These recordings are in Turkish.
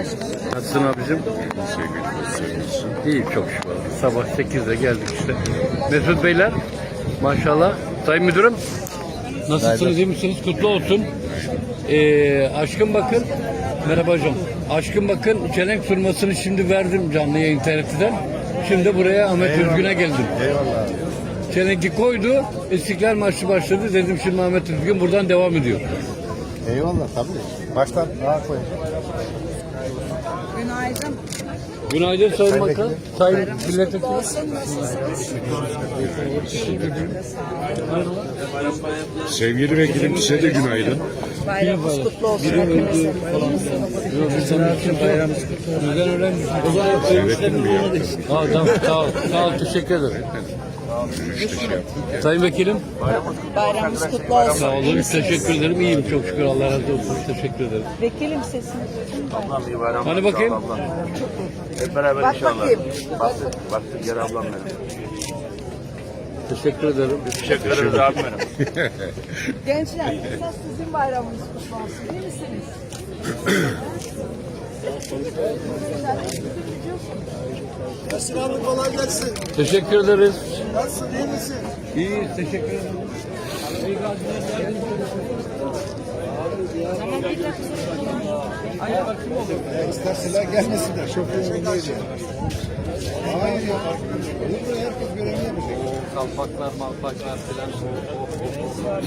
Nasılsın abicim? İyi çok şükür. Sabah 8'de geldik işte. Mesut Beyler maşallah. Sayın Müdürüm nasılsınız iyi misiniz? Kutlu olsun. Ee, aşkım bakın. Merhaba hocam. Aşkım bakın çelenk firmasını şimdi verdim canlı yayın TRT'den. Şimdi buraya Ahmet Üzgün'e geldim. Eyvallah. Çelenki koydu. İstiklal Marşı başladı. Dedim şimdi Ahmet Üzgün buradan devam ediyor. Eyvallah tabii. Baştan daha koyacağım. Günaydın. Sayın Bakan. Sayın Milletvekili. Sevgili vekilim size de günaydın. Bayramınız kutlu olsun için bayramımız kutlu olsun. Güzel öğrenmiş. O zaman? Sağ ol, tamam, sağ ol, sağ ol, teşekkür ederim. Sayın Vekilim, Bayramınız kutlu olsun. sağ olun, teşekkür ederim. İyiyim çok şükür, Allah razı olsun, teşekkür ederim. Vekilim sesini duyun. Hani bakayım? Hep beraber Bak inşallah. bakayım. Baktık, baktık gel ablam benim. Teşekkür ederim. Teşekkür ederiz benim. Gençler, esas sizin bayramınız kutlu olsun değil misiniz? Nasılsın abi kolay gelsin. Teşekkür ederiz. Nasılsın iyi misin? İyi, teşekkür ederim. İsterseler gelmesinler. Şoförün önündeydi. Hayır ya. Burada herkes görevini yapacak. Kalpaklar, malpaklar filan. Yandı yandı.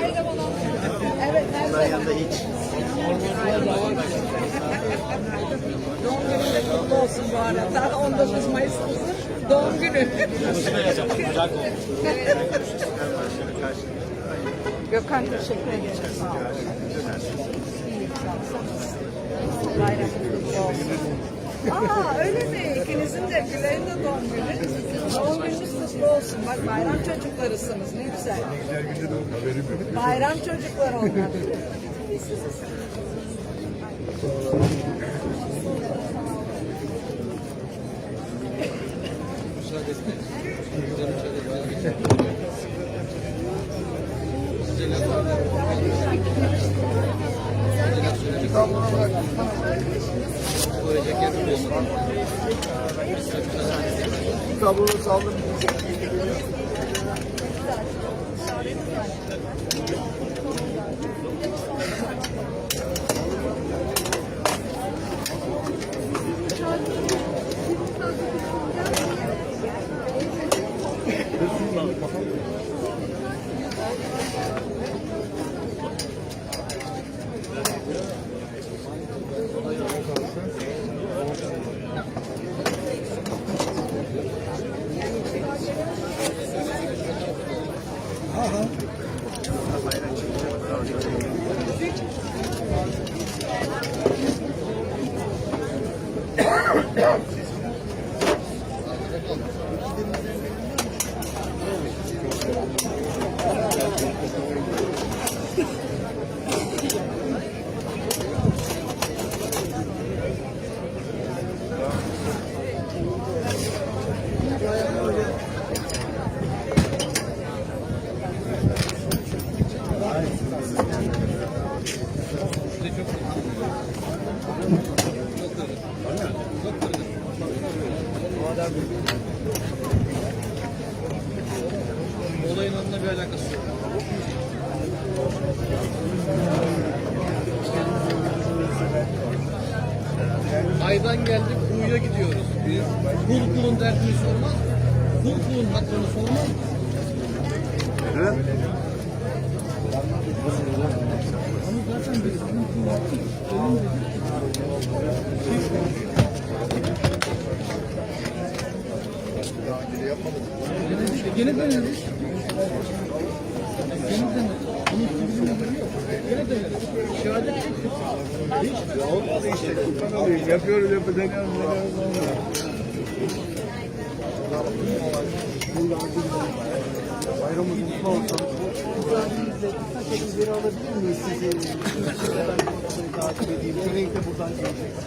Her zaman olsun. Evet, her zaman. Doğum günün de kutlu olsun bu arada. 19 Mayıs doğum günü. Gökhan teşekkür ederim. Sağ olun. İyi, sağ olun. Bayram kutlu olsun. Aa öyle mi? İkinizin de Gülay'ın da doğum günü. Doğum gününüz kutlu olsun. Bak bayram çocuklarısınız. Ne güzel. Bayram çocukları onlar. Tablonu saldım. Aydan geldik, kuyuya gidiyoruz. Biz kul kulun derdini sormaz. Kul kulun hakkını sormaz. İşte gene deneriz. Gene Yapıyoruz yapacak. Bayramımız mutlu olsun. Müsaadenizle alabilir miyiz sizi? Ben takip edeyim. Renk de buradan gelecek.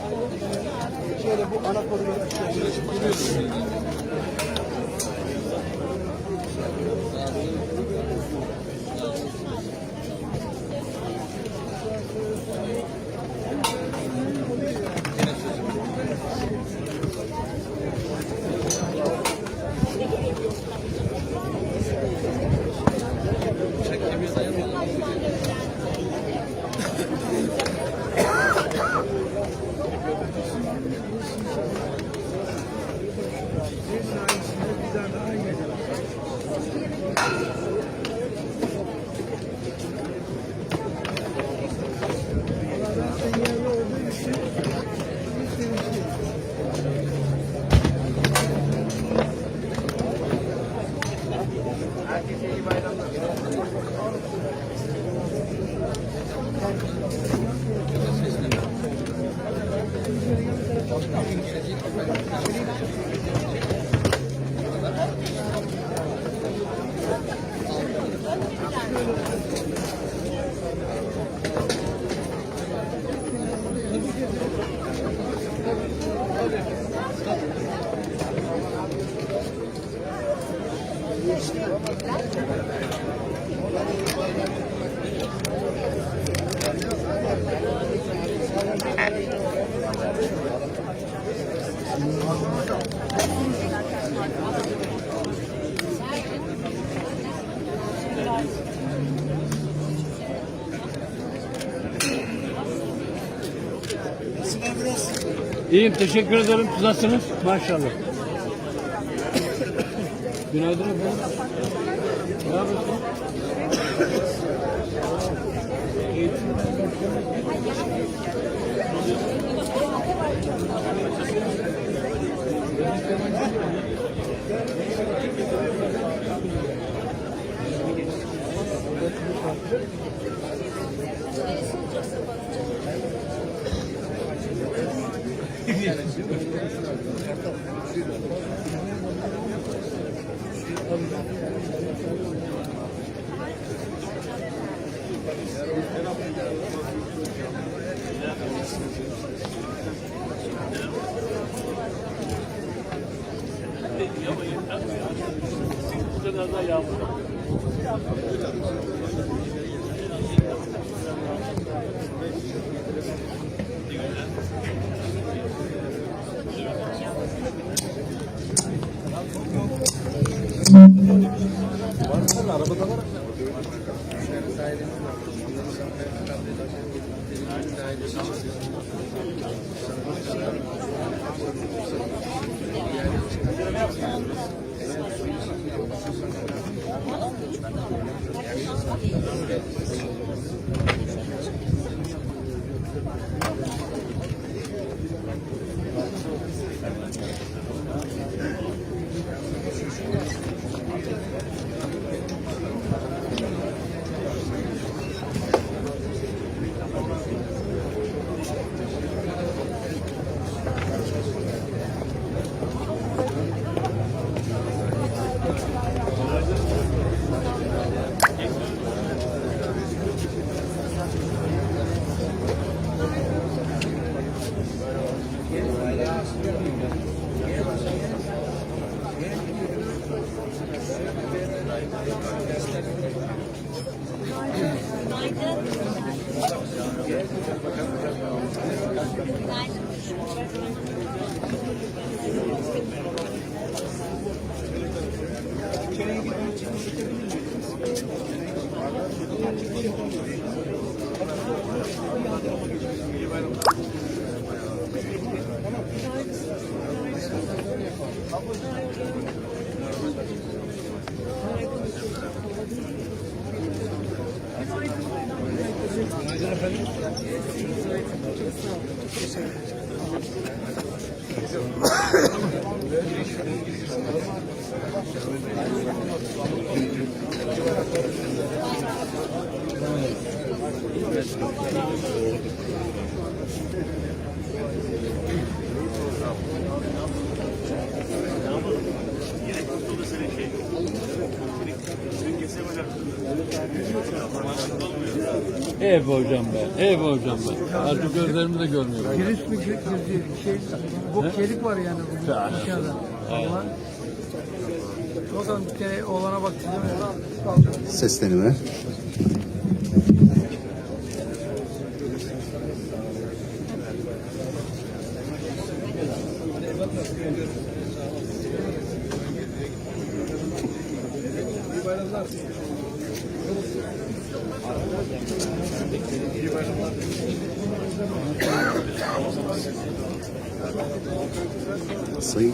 İyiyim teşekkür ederim. Siz nasılsınız? Maşallah. Günaydın efendim. Ne yapıyorsun? Ama yeter. Bu kadar da yağmur. computadora. Be hocam be. Be hocam be. Artık gözlerimi de görmüyorum. Virüs mü şey, bu çelik var yani bugün aşağıda. Allah. Da bir kere oğlana bak Seslenime. Sayın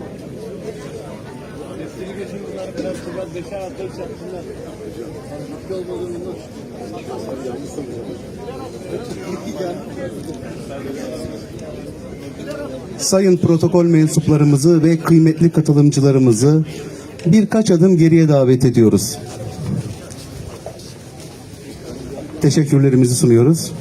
Sayın protokol mensuplarımızı ve kıymetli katılımcılarımızı birkaç adım geriye davet ediyoruz. Teşekkürlerimizi sunuyoruz.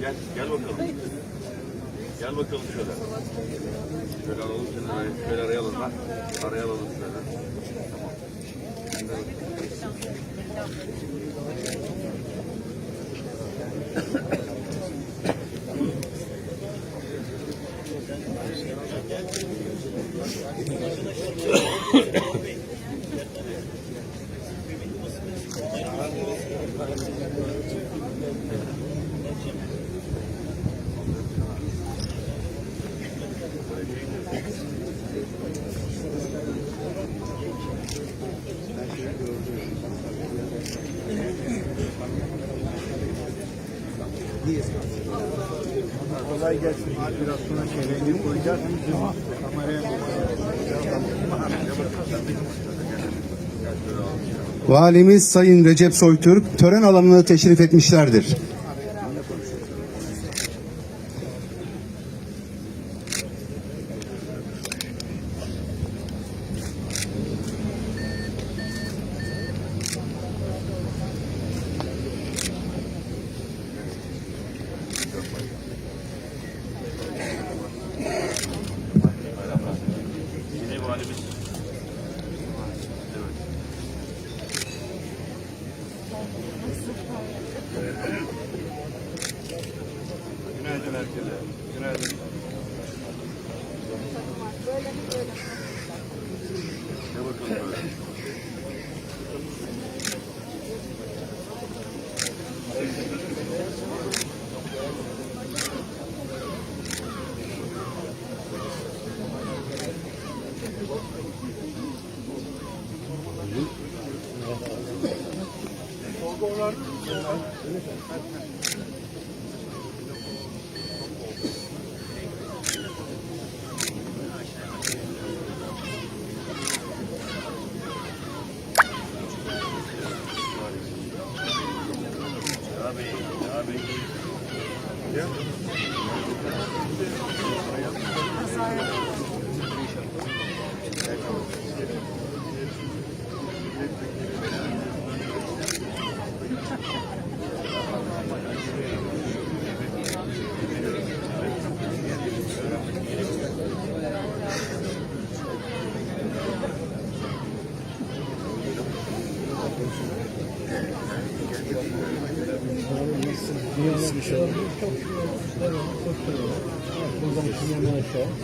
Gel, gel bakalım. Gel bakalım şöyle. Şöyle alalım seni, şöyle arayalım ha. Arayalım şöyle. Kolay Valimiz Sayın Recep Soytürk tören alanına teşrif etmişlerdir.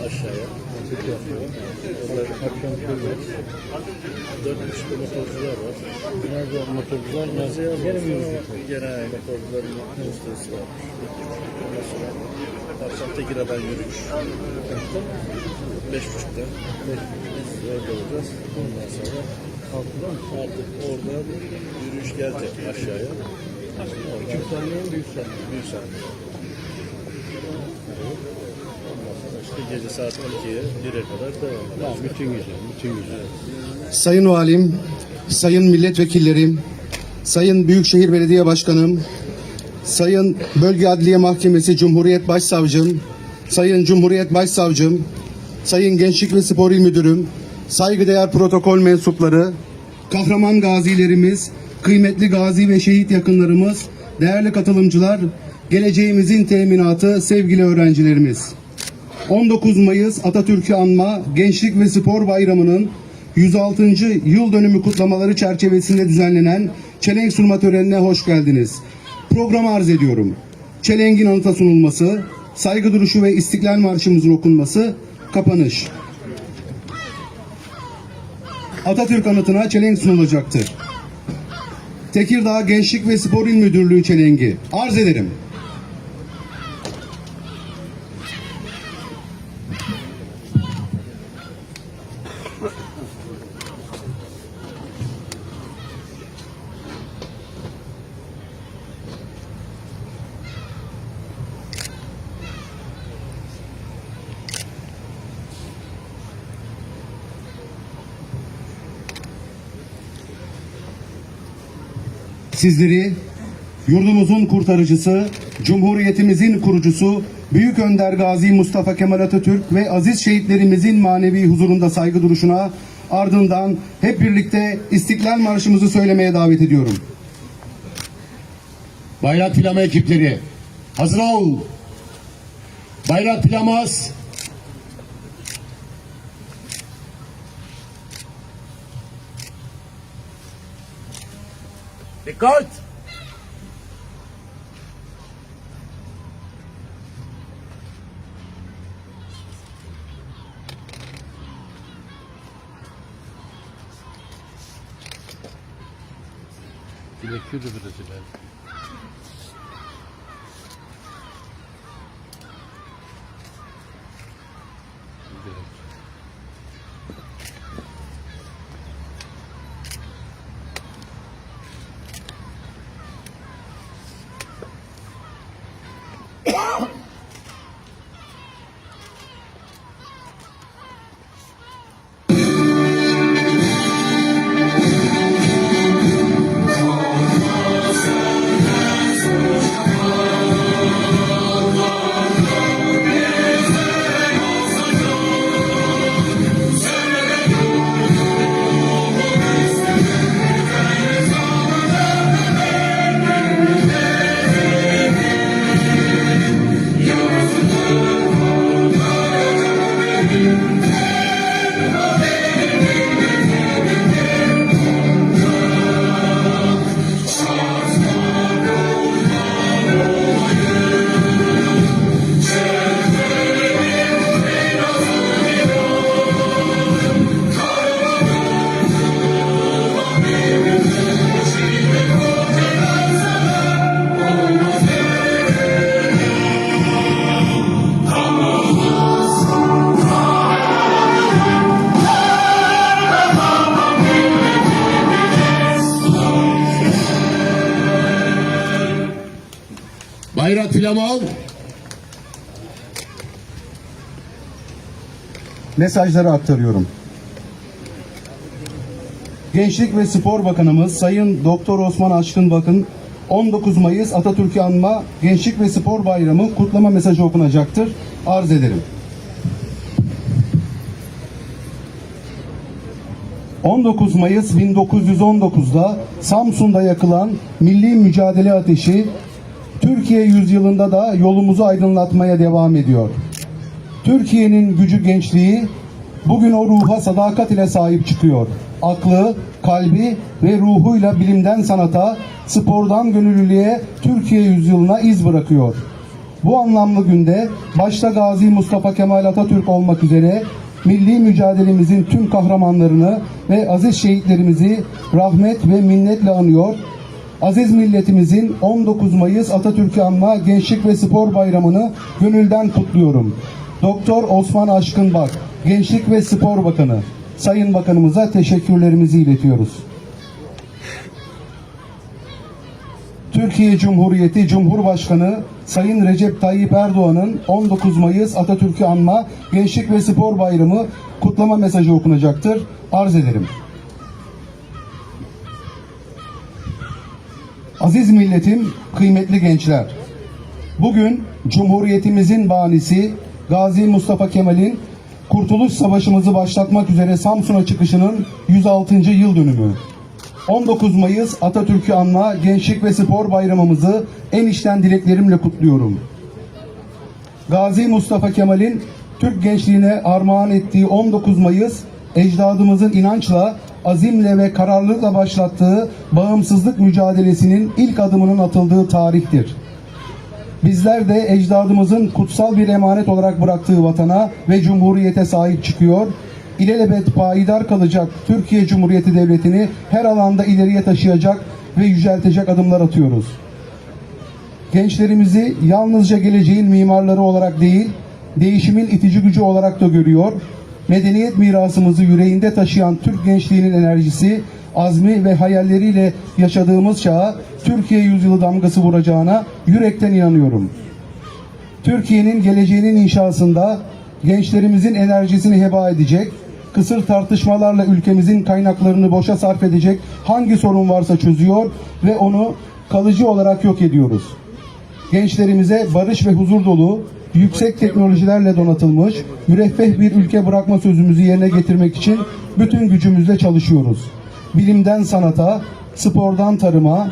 Aşağıya. Mantık yapıyor. Orada akşam köyler. Dört buçukta motorcular var. Nerede motorcular? Nerede? Gelemiyoruz. Genel motorcuların ustası var. Ondan sonra akşam Tekirdağ'dan yürüyüş. Beş buçukta. Beş buçukta. Orada olacağız. Ondan sonra? Artık orada yürüyüş gelecek aşağıya. Küçük sahne mi büyük sahne? Büyük sahne. İşte gece saat 12'ye 1'e kadar devam. Tamam, bütün güzel, bütün güzel. Sayın Valim, Sayın Milletvekillerim, Sayın Büyükşehir Belediye Başkanım, Sayın Bölge Adliye Mahkemesi Cumhuriyet Başsavcım, Sayın Cumhuriyet Başsavcım, Sayın Gençlik ve Spor İl Müdürüm, saygıdeğer protokol mensupları, kahraman gazilerimiz, kıymetli gazi ve şehit yakınlarımız, değerli katılımcılar, geleceğimizin teminatı sevgili öğrencilerimiz. 19 Mayıs Atatürk'ü anma Gençlik ve Spor Bayramı'nın 106. yıl dönümü kutlamaları çerçevesinde düzenlenen çelenk sunma törenine hoş geldiniz. Programı arz ediyorum. Çelenk'in anıta sunulması, saygı duruşu ve istiklal marşımızın okunması, kapanış. Atatürk anıtına çelenk sunulacaktır. Tekirdağ Gençlik ve Spor İl Müdürlüğü çelengi. Arz ederim. Sizleri yurdumuzun kurtarıcısı, Cumhuriyetimizin kurucusu, Büyük Önder Gazi Mustafa Kemal Atatürk ve aziz şehitlerimizin manevi huzurunda saygı duruşuna ardından hep birlikte İstiklal Marşımızı söylemeye davet ediyorum. Bayrak plama ekipleri hazır ol. Bayrak plamas. Dikkat. Dilekçiydi burası ben. Mesajları aktarıyorum. Gençlik ve Spor Bakanımız Sayın Doktor Osman Aşkın Bakın 19 Mayıs Atatürk'ü anma Gençlik ve Spor Bayramı kutlama mesajı okunacaktır. Arz ederim. 19 Mayıs 1919'da Samsun'da yakılan milli mücadele ateşi Türkiye yüzyılında da yolumuzu aydınlatmaya devam ediyor. Türkiye'nin gücü gençliği bugün o ruha sadakat ile sahip çıkıyor. Aklı, kalbi ve ruhuyla bilimden sanata, spordan gönüllülüğe Türkiye yüzyılına iz bırakıyor. Bu anlamlı günde başta Gazi Mustafa Kemal Atatürk olmak üzere milli mücadelemizin tüm kahramanlarını ve aziz şehitlerimizi rahmet ve minnetle anıyor. Aziz milletimizin 19 Mayıs Atatürk'ü anma Gençlik ve Spor Bayramı'nı gönülden kutluyorum. Doktor Osman Aşkınbak, Gençlik ve Spor Bakanı. Sayın Bakanımıza teşekkürlerimizi iletiyoruz. Türkiye Cumhuriyeti Cumhurbaşkanı Sayın Recep Tayyip Erdoğan'ın 19 Mayıs Atatürk'ü anma Gençlik ve Spor Bayramı kutlama mesajı okunacaktır. Arz ederim. Aziz milletim, kıymetli gençler. Bugün Cumhuriyetimizin banisi Gazi Mustafa Kemal'in Kurtuluş Savaşımızı başlatmak üzere Samsun'a çıkışının 106. yıl dönümü. 19 Mayıs Atatürk'ü anma Gençlik ve Spor Bayramımızı en içten dileklerimle kutluyorum. Gazi Mustafa Kemal'in Türk gençliğine armağan ettiği 19 Mayıs ecdadımızın inançla, azimle ve kararlılıkla başlattığı bağımsızlık mücadelesinin ilk adımının atıldığı tarihtir. Bizler de ecdadımızın kutsal bir emanet olarak bıraktığı vatana ve cumhuriyete sahip çıkıyor. İlelebet payidar kalacak Türkiye Cumhuriyeti Devleti'ni her alanda ileriye taşıyacak ve yüceltecek adımlar atıyoruz. Gençlerimizi yalnızca geleceğin mimarları olarak değil, değişimin itici gücü olarak da görüyor. Medeniyet mirasımızı yüreğinde taşıyan Türk gençliğinin enerjisi, azmi ve hayalleriyle yaşadığımız çağa Türkiye yüzyılı damgası vuracağına yürekten inanıyorum. Türkiye'nin geleceğinin inşasında gençlerimizin enerjisini heba edecek, kısır tartışmalarla ülkemizin kaynaklarını boşa sarf edecek hangi sorun varsa çözüyor ve onu kalıcı olarak yok ediyoruz. Gençlerimize barış ve huzur dolu, yüksek teknolojilerle donatılmış, müreffeh bir ülke bırakma sözümüzü yerine getirmek için bütün gücümüzle çalışıyoruz. Bilimden sanata, spordan tarıma,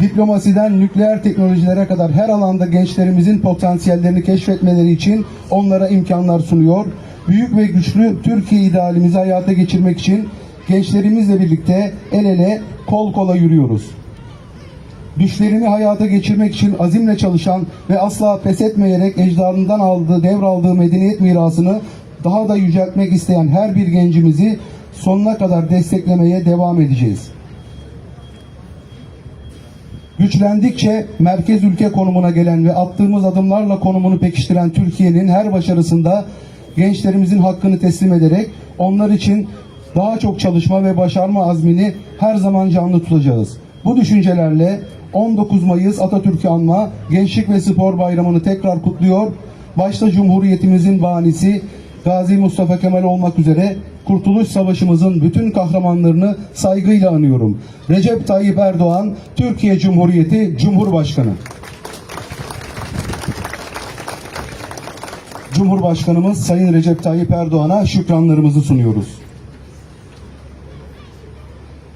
diplomasiden nükleer teknolojilere kadar her alanda gençlerimizin potansiyellerini keşfetmeleri için onlara imkanlar sunuyor. Büyük ve güçlü Türkiye idealimizi hayata geçirmek için gençlerimizle birlikte el ele kol kola yürüyoruz düşlerini hayata geçirmek için azimle çalışan ve asla pes etmeyerek ecdadından aldığı, devraldığı medeniyet mirasını daha da yüceltmek isteyen her bir gencimizi sonuna kadar desteklemeye devam edeceğiz. Güçlendikçe merkez ülke konumuna gelen ve attığımız adımlarla konumunu pekiştiren Türkiye'nin her başarısında gençlerimizin hakkını teslim ederek onlar için daha çok çalışma ve başarma azmini her zaman canlı tutacağız. Bu düşüncelerle 19 Mayıs Atatürk'ü anma Gençlik ve Spor Bayramı'nı tekrar kutluyor. Başta Cumhuriyetimizin banisi Gazi Mustafa Kemal olmak üzere Kurtuluş Savaşımızın bütün kahramanlarını saygıyla anıyorum. Recep Tayyip Erdoğan, Türkiye Cumhuriyeti Cumhurbaşkanı. Cumhurbaşkanımız Sayın Recep Tayyip Erdoğan'a şükranlarımızı sunuyoruz.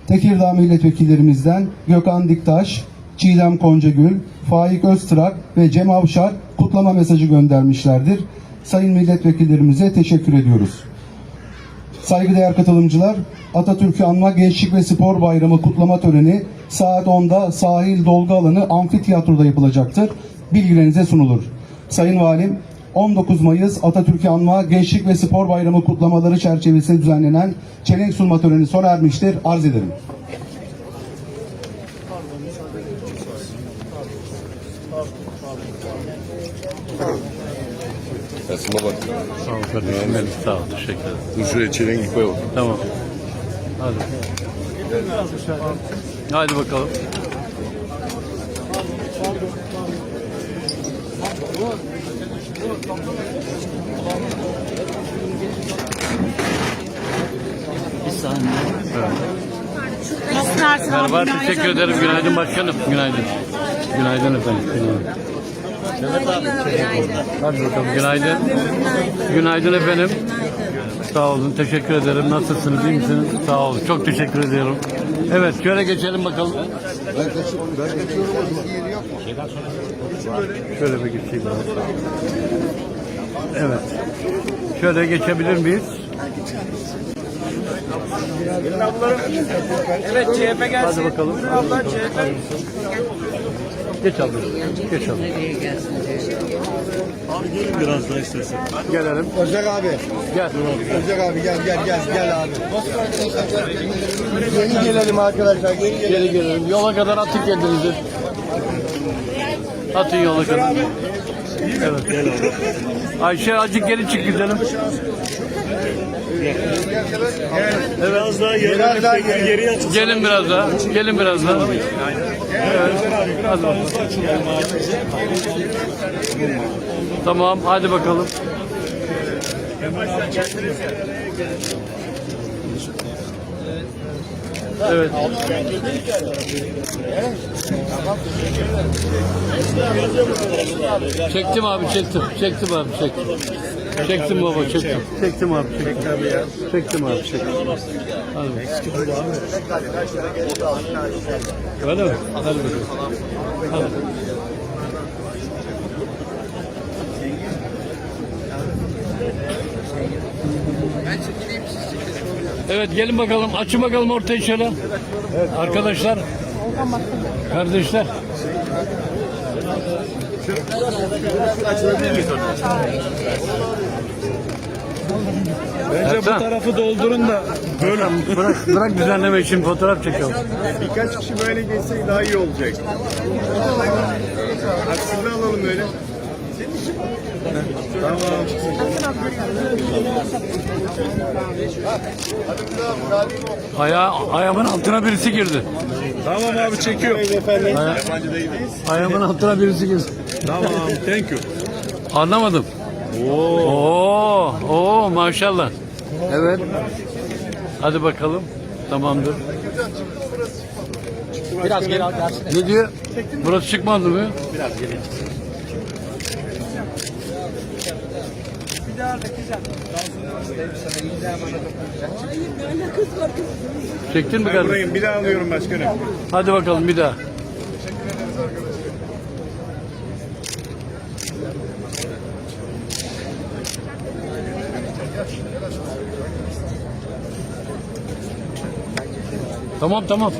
Tekirdağ milletvekillerimizden Gökhan Diktaş, Çiğdem Koncagül, Faik Öztrak ve Cem Avşar kutlama mesajı göndermişlerdir. Sayın milletvekillerimize teşekkür ediyoruz. Saygıdeğer katılımcılar, Atatürk'ü anma Gençlik ve Spor Bayramı kutlama töreni saat 10'da sahil dolgu alanı amfiteyatroda yapılacaktır. Bilgilerinize sunulur. Sayın Valim, 19 Mayıs Atatürk'ü anma Gençlik ve Spor Bayramı kutlamaları çerçevesinde düzenlenen çelenk sunma töreni sona ermiştir. Arz ederim. Esma bak. Sağ ol kardeşim. benim. Sağ ol. Teşekkür ederim. Dur şuraya çelengi koyalım. Tamam. Hadi. Hadi bakalım. Merhaba, teşekkür ederim. Günaydın başkanım. Günaydın. Günaydın efendim. Günaydın. Hadi bakalım. Günaydın. Günaydın efendim. Sağ olun. Teşekkür ederim. Nasılsınız? iyi misiniz? Sağ olun. Çok teşekkür ediyorum. Evet, şöyle geçelim bakalım. Şöyle bir geçeyim. ben. Evet. Şöyle geçebilir miyiz? Evet CHP gelsin. Hadi bakalım. Buyurun abla CHP. Geç abi. Geç abi. Biraz daha istersen. Gelelim. Özek abi. Gel. Özek abi gel gel gel gel abi. Yeni gelelim arkadaşlar. Yeni gelelim. Geri gelelim. Yola kadar atın kendinizi. Atın yola kadar. Evet. Ayşe azıcık geri çık gidelim. Biraz daha geri, Biraz daha geri, atın. Gelin biraz daha. Gelin biraz daha. Evet. Hadi bakalım. Tamam hadi bakalım. Evet. Çektim abi çektim. Çektim abi çektim. Çektim baba çektim. Çektim abi çektim. Çektim abi çektim. Hadi bakalım. Öyle mi? Hadi bakalım. Hadi. Evet gelin bakalım. Açın bakalım ortayı şöyle. Arkadaşlar. Kardeşler. Bence bu Ertan. tarafı doldurun da böyle. Bırak, bırak düzenleme için fotoğraf çekelim. Birkaç kişi böyle geçsek daha iyi olacak. Aksini alalım böyle. Tamam. Aya, ayağımın altına birisi girdi. Tamam abi çekiyor. Aya, ayağımın altına birisi girdi. Tamam thank you. Anlamadım. Oo, oo maşallah. Evet. Hadi bakalım. Tamamdır. Biraz geri al dersin. Ne diyor? Burası çıkmadı mı? Çektin mi kardeşim? Bir daha alıyorum başkanım. Hadi bakalım bir daha. Tamam tamam.